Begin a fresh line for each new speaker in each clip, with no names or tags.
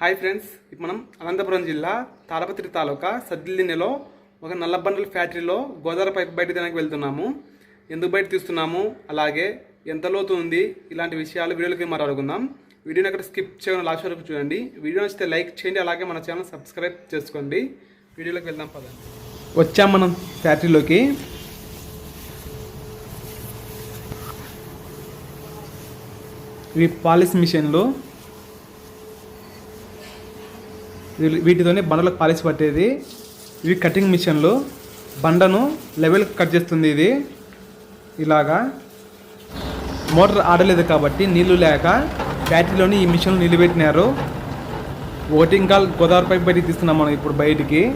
Hi friends ఇప్పుడు మనం అనంతపురం జిల్లా తాడపత్రి తాలూకా సద్దిల్లినెలో ఒక నల్లబండల ఫ్యాక్టరీలో గోదావరి పైపు బయట తినడానికి వెళ్తున్నాము. ఎందుకు బయట తీస్తున్నాము? అలాగే ఎంత లోతు ఉంది? ఇలాంటి విషయాలు వీడియోలకి మాట్లాడుకుందాం. వీడియోని అక్కడ స్కిప్ చేయడం లాస్ట్ వరకు చూడండి. వీడియో నచ్చితే లైక్ చేయండి అలాగే మన ఛానల్ సబ్స్క్రైబ్ చేసుకోండి. వీడియోలోకి వెళ్దాం పదండి. వచ్చాం మనం ఫ్యాక్టరీలోకి. ఇవి పాలిష్ మిషన్లు. వీటితోనే బండలకు పాలిష్ పట్టేది. ఇవి కటింగ్ మిషన్లు. బండను లెవెల్ కట్ చేస్తుంది ఇది. ఇలాగా. మోటార్ ఆడలేదు కాబట్టి నీళ్ళు లేక బ్యాటరీలోని ఈ మిషన్లు నిలబెట్టినారు. ఓటింగ్ కాల్ గోదావరి పైపు బయటికి తీస్తున్నాం మనం ఇప్పుడు బయటికి.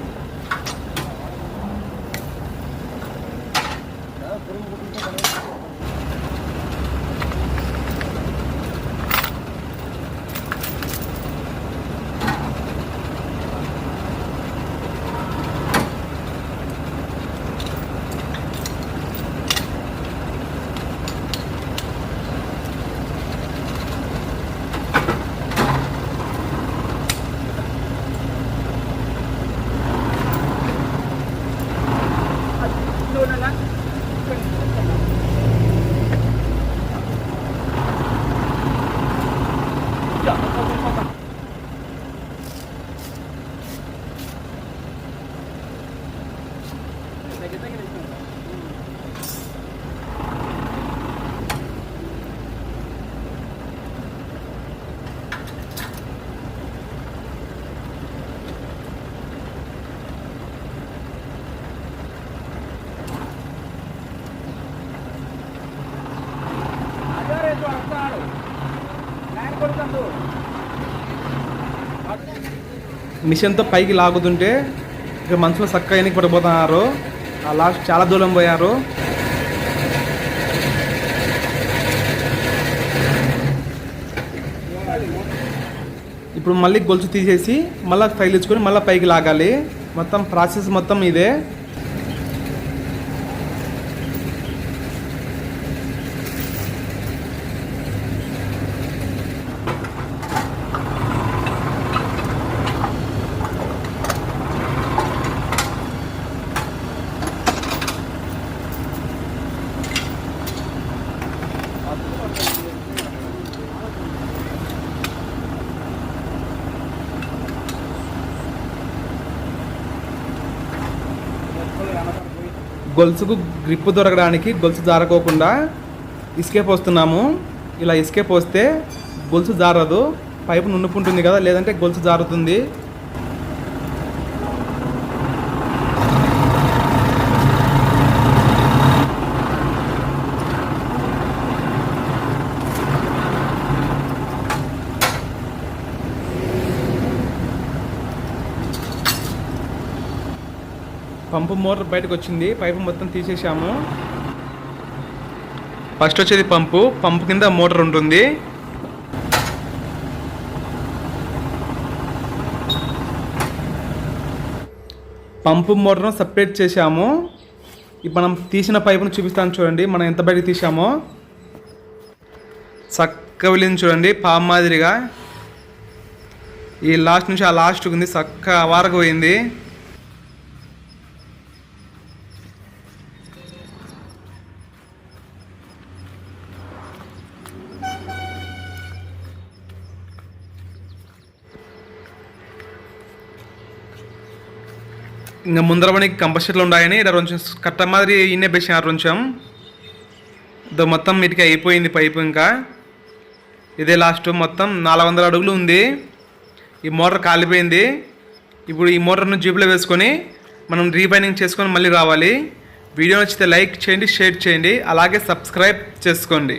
మిషన్తో పైకి లాగుతుంటే ఇక మనుషులు చక్కగా వెనక్కి పడిపోతున్నారు. ఆ లాస్ట్ చాలా దూరం పోయారు. ఇప్పుడు మళ్ళీ గొలుసు తీసేసి మళ్ళీ తగిలించుకొని మళ్ళీ పైకి లాగాలి. మొత్తం ప్రాసెస్ మొత్తం ఇదే. గొలుసుకు గ్రిప్ దొరకడానికి గొలుసు జారకోకుండా ఇస్కేప్ వస్తున్నాము. ఇలా ఇస్కేప్ వస్తే గొలుసు జారదు. పైపు నున్నుకుంటుంది కదా లేదంటే గొలుసు జారుతుంది. పంపు మోటార్ బయటకు వచ్చింది పైపు మొత్తం తీసేసాము ఫస్ట్ వచ్చేది పంపు. పంపు కింద మోటార్ ఉంటుంది. పంపు మోటార్ను సపరేట్ చేసాము ఇప్పుడు మనం తీసిన పైపును చూపిస్తాను చూడండి. మనం ఎంత బయటకు తీసామో చక్క వెళ్ళింది చూడండి. పాము మాదిరిగా. ఈ లాస్ట్ నుంచి ఆ లాస్ట్ ఉంది. చక్క వారకు పోయింది. ఇంకా ముందర మనకి కంపల్సరీలు ఉన్నాయని ఇక్కడ కొంచెం కట్ట మాదిరి ఇన్నే పెట్టినారు కొంచెం ఇదో మొత్తం ఇటుక అయిపోయింది పైపు ఇంకా. ఇదే లాస్ట్ మొత్తం నాలుగు వందల అడుగులు ఉంది. ఈ మోటార్ కాలిపోయింది. ఇప్పుడు ఈ మోటార్ను జీబులో వేసుకొని మనం రీబైనింగ్ చేసుకొని మళ్ళీ రావాలి. వీడియో నచ్చితే లైక్ చేయండి షేర్ చేయండి అలాగే సబ్స్క్రైబ్ చేసుకోండి.